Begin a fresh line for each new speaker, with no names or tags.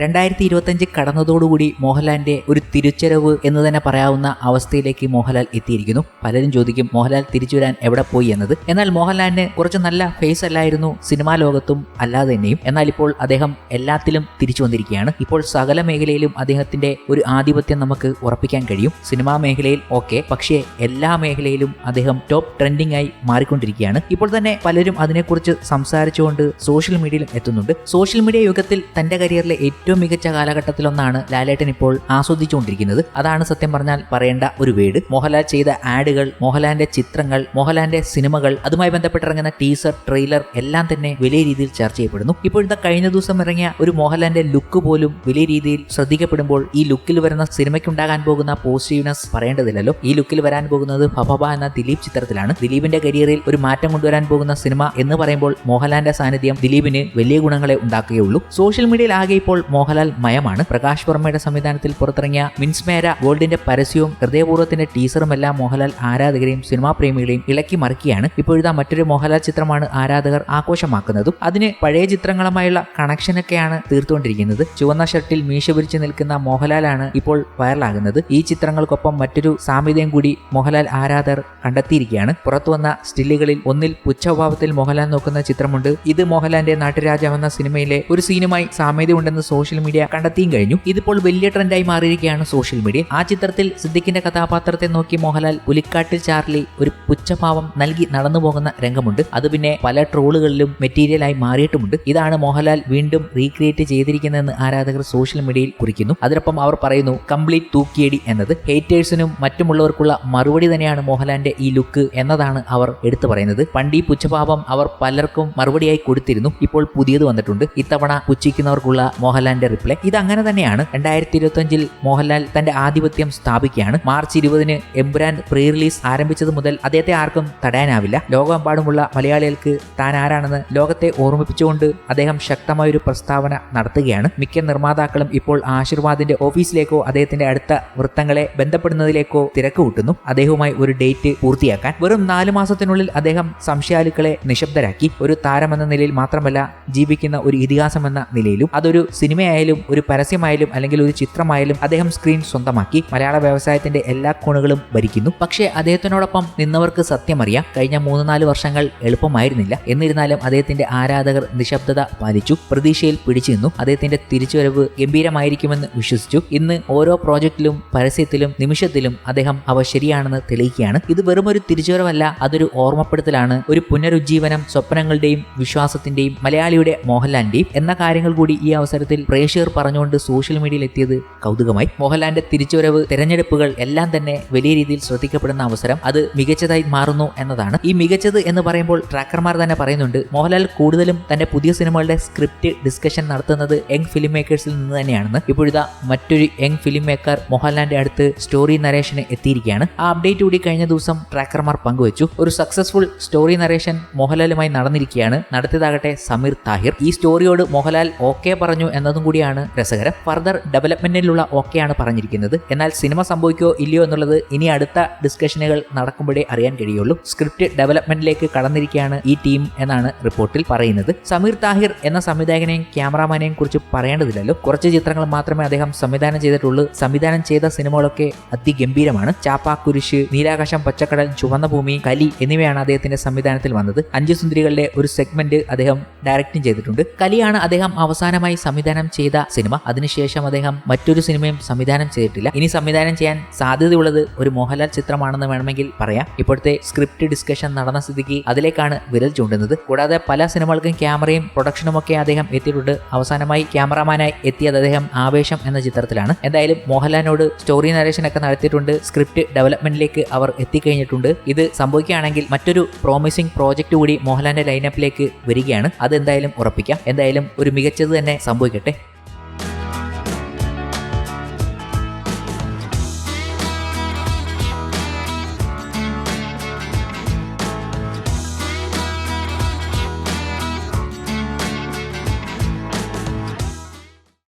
രണ്ടായിരത്തി ഇരുപത്തഞ്ച് കടന്നതോടുകൂടി മോഹൻലാലിന്റെ ഒരു തിരിച്ചരവ് എന്ന് തന്നെ പറയാവുന്ന അവസ്ഥയിലേക്ക് മോഹൻലാൽ എത്തിയിരിക്കുന്നു. പലരും ചോദിക്കും മോഹൻലാൽ തിരിച്ചു വരാൻ എവിടെ പോയി എന്നത്? എന്നാൽ മോഹൻലാലിന് കുറച്ച് നല്ല ഫേസ് അല്ലായിരുന്നു സിനിമാ ലോകത്തും അല്ലാതെ തന്നെയും. എന്നാൽ ഇപ്പോൾ അദ്ദേഹം എല്ലാത്തിലും തിരിച്ചു വന്നിരിക്കുകയാണ്. ഇപ്പോൾ സകല മേഖലയിലും അദ്ദേഹത്തിന്റെ ഒരു ആധിപത്യം നമുക്ക് ഉറപ്പിക്കാൻ കഴിയും. സിനിമാ മേഖലയിൽ ഓക്കെ പക്ഷേ എല്ലാ മേഖലയിലും അദ്ദേഹം ടോപ്പ് ട്രെൻഡിംഗ് ആയി മാറിക്കൊണ്ടിരിക്കുകയാണ്. ഇപ്പോൾ തന്നെ പലരും അതിനെക്കുറിച്ച് സംസാരിച്ചുകൊണ്ട് സോഷ്യൽ മീഡിയയിലും എത്തുന്നുണ്ട്. സോഷ്യൽ മീഡിയ യുഗത്തിൽ തന്റെ കരിയറിലെ മികച്ച കാലഘട്ടത്തിലൊന്നാണ് ലാലേട്ടൻ ഇപ്പോൾ ആസ്വദിച്ചുകൊണ്ടിരിക്കുന്നത്. അതാണ് സത്യം പറഞ്ഞാൽ പറയേണ്ട ഒരു വേട് മോഹൻലാൽ ചെയ്ത ആഡുകൾ മോഹൻലാലിന്റെ ചിത്രങ്ങൾ മോഹൻലാലിന്റെ സിനിമകൾ അതുമായി ബന്ധപ്പെട്ടിറങ്ങുന്ന ടീസർ ട്രെയിലർ എല്ലാം തന്നെ വലിയ രീതിയിൽ ചർച്ച ചെയ്യപ്പെടുന്നു. ഇപ്പോഴത്തെ കഴിഞ്ഞ ദിവസം ഇറങ്ങിയ ഒരു മോഹൻലാലിന്റെ ലുക്ക് പോലും വലിയ രീതിയിൽ ശ്രദ്ധിക്കപ്പെടുമ്പോൾ ഈ ലുക്കിൽ വരുന്ന സിനിമയ്ക്കുണ്ടാകാൻ പോകുന്ന പോസിറ്റീവ്നെസ് പറയേണ്ടതില്ലല്ലോ. ഈ ലുക്കിൽ വരാൻ പോകുന്നത് ഫഫബ എന്ന ദിലീപ് ചിത്രത്തിലാണ്. ദിലീപിന്റെ കരിയറിൽ ഒരു മാറ്റം കൊണ്ടുവരാൻ പോകുന്ന സിനിമ എന്ന് പറയുമ്പോൾ മോഹൻലാലിന്റെ സാന്നിധ്യം ദിലീപിന് വലിയ ഗുണങ്ങളെ ഉണ്ടാക്കുകയുള്ളൂ. സോഷ്യൽ മീഡിയയിൽ ആകെ ഇപ്പോൾ മോഹൻലാൽ മയമാണ്. പ്രകാശ് വർമ്മയുടെ സംവിധാനത്തിൽ പുറത്തിറങ്ങിയ മിൻസ്മേര ഗോൾഡിന്റെ പരസ്യവും ഹൃദയപൂർവത്തിന്റെ ടീസറും എല്ലാം മോഹൻലാൽ ആരാധകരെയും സിനിമാ പ്രേമികളെയും ഇളക്കി മറിക്കുകയാണ്. ഇപ്പോഴുതാ മറ്റൊരു മോഹൻലാൽ ചിത്രമാണ് ആരാധകർ ആഘോഷമാക്കുന്നതും. അതിന് പഴയ ചിത്രങ്ങളുമായുള്ള കണക്ഷനൊക്കെയാണ് തീർത്തുകൊണ്ടിരിക്കുന്നത്. ചുവന്ന ഷർട്ടിൽ മീശ പിരിച്ചു നിൽക്കുന്ന മോഹൻലാലാണ് ഇപ്പോൾ വൈറലാകുന്നത്. ഈ ചിത്രങ്ങൾക്കൊപ്പം മറ്റൊരു സാമ്യതയും കൂടി മോഹൻലാൽ ആരാധകർ കണ്ടെത്തിയിരിക്കുകയാണ്. പുറത്തുവന്ന സ്റ്റില്ലുകളിൽ ഒന്നിൽ പുച്ഛഭാവത്തിൽ മോഹൻലാൽ നോക്കുന്ന ചിത്രമുണ്ട്. ഇത് മോഹൻലാലിന്റെ നാട്ടുരാജാവ് എന്ന സിനിമയിലെ ഒരു സീനുമായി സാമ്യതയുണ്ടെന്ന് സോഷ്യൽ മീഡിയ കണ്ടെത്തിയും കഴിഞ്ഞു. ഇതിപ്പോൾ വലിയ ട്രെൻഡായി മാറിയിരിക്കുകയാണ് സോഷ്യൽ മീഡിയ. ആ ചിത്രത്തിൽ സിദ്ദിഖിന്റെ കഥാപാത്രത്തെ നോക്കി മോഹൻലാൽ പുലിക്കാട്ടിൽ ചാർലി ഒരു പുച്ഛഭാവം നൽകി നടന്നു പോകുന്ന രംഗമുണ്ട്. അത് പിന്നെ പല ട്രോളുകളിലും മെറ്റീരിയലായി മാറിയിട്ടുമുണ്ട്. ഇതാണ് മോഹൻലാൽ വീണ്ടും റീക്രിയേറ്റ് ചെയ്തിരിക്കുന്നതെന്ന് ആരാധകർ സോഷ്യൽ മീഡിയയിൽ കുറിക്കുന്നു. അതിനൊപ്പം അവർ പറയുന്നു കംപ്ലീറ്റ് തൂക്കിയടി എന്നത്. ഹേറ്റേഴ്സിനും മറ്റുമുള്ളവർക്കുള്ള മറുപടി തന്നെയാണ് മോഹൻലാലിന്റെ ഈ ലുക്ക് എന്നതാണ് അവർ എടുത്തു പറയുന്നത്. പണ്ട് ഈ പുച്ഛഭാവം അവർ പലർക്കും മറുപടിയായി കൊടുത്തിരുന്നു. ഇപ്പോൾ പുതിയത് വന്നിട്ടുണ്ട്. ഇത്തവണ പുച്ഛിക്കുന്നവർക്കുള്ള മോഹൻലാലിന്റെ റിപ്ലൈ ഇത് അങ്ങനെ തന്നെയാണ് രണ്ടായിരത്തി ഇരുപത്തിയഞ്ചിൽ മോഹൻലാൽ തന്റെ ആധിപത്യം സ്ഥാപിക്കുകയാണ്. മാർച്ച് ഇരുപതിന് എംബുരാൻ പ്രീ റിലീസ് ആരംഭിച്ചത് മുതൽ അദ്ദേഹത്തെ ആർക്കും തടയാനാവില്ല. ലോകമെമ്പാടുമുള്ള മലയാളികൾക്ക് താൻ ആരാണെന്ന് ലോകത്തെ ഓർമ്മിപ്പിച്ചുകൊണ്ട് അദ്ദേഹം ശക്തമായ ഒരു പ്രസ്താവന നടത്തുകയാണ്. മിക്ക നിർമ്മാതാക്കളും ഇപ്പോൾ ആശീർവാദിന്റെ ഓഫീസിലേക്കോ അദ്ദേഹത്തിന്റെ അടുത്ത വൃത്തങ്ങളെ ബന്ധപ്പെടുന്നതിലേക്കോ തിരക്ക് കൂട്ടുന്നു. അദ്ദേഹവുമായി ഒരു ഡേറ്റ് പൂർത്തിയാക്കാൻ വെറും നാല് മാസത്തിനുള്ളിൽ അദ്ദേഹം സംശയാലുക്കളെ നിശബ്ദരാക്കി. ഒരു താരമെന്ന നിലയിൽ മാത്രമല്ല ജീവിക്കുന്ന ഒരു ഇതിഹാസമെന്ന നിലയിലും അതൊരു സിനിമയായാലും ഒരു പരസ്യമായാലും അല്ലെങ്കിൽ ഒരു ചിത്രമായാലും അദ്ദേഹം സ്ക്രീൻ സ്വന്തമാക്കി മലയാള വ്യവസായത്തിന്റെ എല്ലാ കോണുകളും ഭരിക്കുന്നു. പക്ഷേ അദ്ദേഹത്തിനോടൊപ്പം നിന്നവർക്ക് സത്യമറിയാം കഴിഞ്ഞ മൂന്ന് നാല് വർഷങ്ങൾ എളുപ്പമായിരുന്നില്ല. എന്നിരുന്നാലും അദ്ദേഹത്തിന്റെ ആരാധകർ നിശബ്ദത പാലിച്ചു പ്രതീക്ഷയിൽ പിടിച്ചു നിന്നു. അദ്ദേഹത്തിന്റെ തിരിച്ചുവരവ് ഗംഭീരമായിരിക്കുമെന്ന് വിശ്വസിച്ചു. ഇന്ന് ഓരോ പ്രോജക്റ്റിലും പരസ്യത്തിലും നിമിഷത്തിലും അദ്ദേഹം അവ ശരിയാണെന്ന് തെളിയിക്കുകയാണ്. ഇത് വെറും ഒരു തിരിച്ചുവരവല്ല അതൊരു ഓർമ്മപ്പെടുത്തലാണ്. ഒരു പുനരുജ്ജീവനം സ്വപ്നങ്ങളുടെയും വിശ്വാസത്തിന്റെയും മലയാളിയുടെ മോഹൻലാലിന്റെയും എന്ന കാര്യങ്ങൾ കൂടി ഈ അവസരത്തിൽ പ്രേക്ഷകർ പറഞ്ഞുകൊണ്ട് സോഷ്യൽ മീഡിയയിൽ എത്തിയത് കൗതുകമായി. മോഹൻലാലിന്റെ തിരിച്ചുവരവ് തെരഞ്ഞെടുപ്പുകൾ എല്ലാം തന്നെ വലിയ രീതിയിൽ ശ്രദ്ധിക്കപ്പെടുന്ന അവസരം അത് മികച്ചതായി മാറുന്നു എന്നതാണ്. ഈ മികച്ചത് എന്ന് പറയുമ്പോൾ ട്രാക്കർമാർ തന്നെ പറയുന്നുണ്ട് മോഹൻലാൽ കൂടുതലും തന്റെ പുതിയ സിനിമകളുടെ സ്ക്രിപ്റ്റ് ഡിസ്കഷൻ നടത്തുന്നത് യങ് ഫിലിം മേക്കേഴ്സിൽ നിന്ന് തന്നെയാണെന്ന് ഇപ്പോഴിതാ മറ്റൊരു യങ് ഫിലിം മേക്കർ മോഹൻലാലിന്റെ അടുത്ത് സ്റ്റോറി നരേഷന് എത്തിയിരിക്കുകയാണ്. ആ അപ്ഡേറ്റ് കൂടി കഴിഞ്ഞ ദിവസം ട്രാക്കർമാർ പങ്കുവച്ചു. ഒരു സക്സസ്ഫുൾ സ്റ്റോറി നരേഷൻ മോഹൻലാലുമായി നടന്നിരിക്കുകയാണ്. നടത്തിയതാകട്ടെ സമീർ താഹിർ. ഈ സ്റ്റോറിയോട് മോഹൻലാൽ ഓക്കെ പറഞ്ഞു എന്നതും കൂടിയാണ് രസകരം. ഫർദർ ഡെവലപ്മെന്റിലുള്ള ഓക്കെയാണ് പറഞ്ഞിരിക്കുന്നത്. എന്നാൽ സിനിമ സംഭവിക്കോ ഇല്ലയോ എന്നുള്ളത് ഇനി അടുത്ത ഡിസ്കഷനുകൾ നടക്കുമ്പോഴേ അറിയാൻ കഴിയുള്ളൂ. സ്ക്രിപ്റ്റ് ഡെവലപ്മെന്റിലേക്ക് കടന്നിരിക്കുകയാണ് ഈ ടീം എന്നാണ് റിപ്പോർട്ടിൽ പറയുന്നത്. സമീർ താഹിർ എന്ന സംവിധായകനെയും ക്യാമറാമാനെയും കുറിച്ച് പറയേണ്ടതില്ലല്ലോ. കുറച്ച് ചിത്രങ്ങൾ മാത്രമേ അദ്ദേഹം സംവിധാനം ചെയ്തിട്ടുള്ളൂ. സംവിധാനം ചെയ്ത സിനിമകളൊക്കെ അതിഗംഭീരമാണ്. ചാപ്പ കുരിശ് നീലാകാശം പച്ചക്കടൽ ചുവന്ന ഭൂമി കലി എന്നിവയാണ് അദ്ദേഹത്തിന്റെ സംവിധാനത്തിൽ വന്നത്. അഞ്ചു സുന്ദരികളുടെ ഒരു സെഗ്മെന്റ് അദ്ദേഹം ഡയറക്റ്റും ചെയ്തിട്ടുണ്ട്. കലിയാണ് അദ്ദേഹം അവസാനമായി സംവിധാനം ചെയ്ത സിനിമ. അതിനുശേഷം അദ്ദേഹം മറ്റൊരു സിനിമയും സംവിധാനം ചെയ്തിട്ടില്ല. ഇനി സംവിധാനം ചെയ്യാൻ സാധ്യതയുള്ളത് ഒരു മോഹൻലാൽ ചിത്രമാണെന്ന് വേണമെങ്കിൽ പറയാം. ഇപ്പോഴത്തെ സ്ക്രിപ്റ്റ് ഡിസ്കഷൻ നടന്ന സ്ഥിതിക്ക് അതിലേക്കാണ് വിരൽ ചൂണ്ടുന്നത്. കൂടാതെ പല സിനിമകൾക്കും ക്യാമറയും പ്രൊഡക്ഷനും ഒക്കെ അദ്ദേഹം എത്തിയിട്ടുണ്ട്. അവസാനമായി ക്യാമറാമാനായി എത്തിയത് അദ്ദേഹം ആവേശം എന്ന ചിത്രത്തിലാണ്. എന്തായാലും മോഹൻലാലിനോട് സ്റ്റോറി നരേഷൻ ഒക്കെ നടത്തിയിട്ടുണ്ട്. സ്ക്രിപ്റ്റ് ഡെവലപ്മെന്റിലേക്ക് അവർ എത്തിക്കഴിഞ്ഞിട്ടുണ്ട്. ഇത് സംഭവിക്കുകയാണെങ്കിൽ മറ്റൊരു പ്രോമിസിംഗ് പ്രോജക്റ്റ് കൂടി മോഹൻലാലിന്റെ ലൈനപ്പിലേക്ക് വരികയാണ്. അത് എന്തായാലും ഉറപ്പിക്കാം. എന്തായാലും ഒരു മികച്ചത് തന്നെ സംഭവിക്കട്ടെ.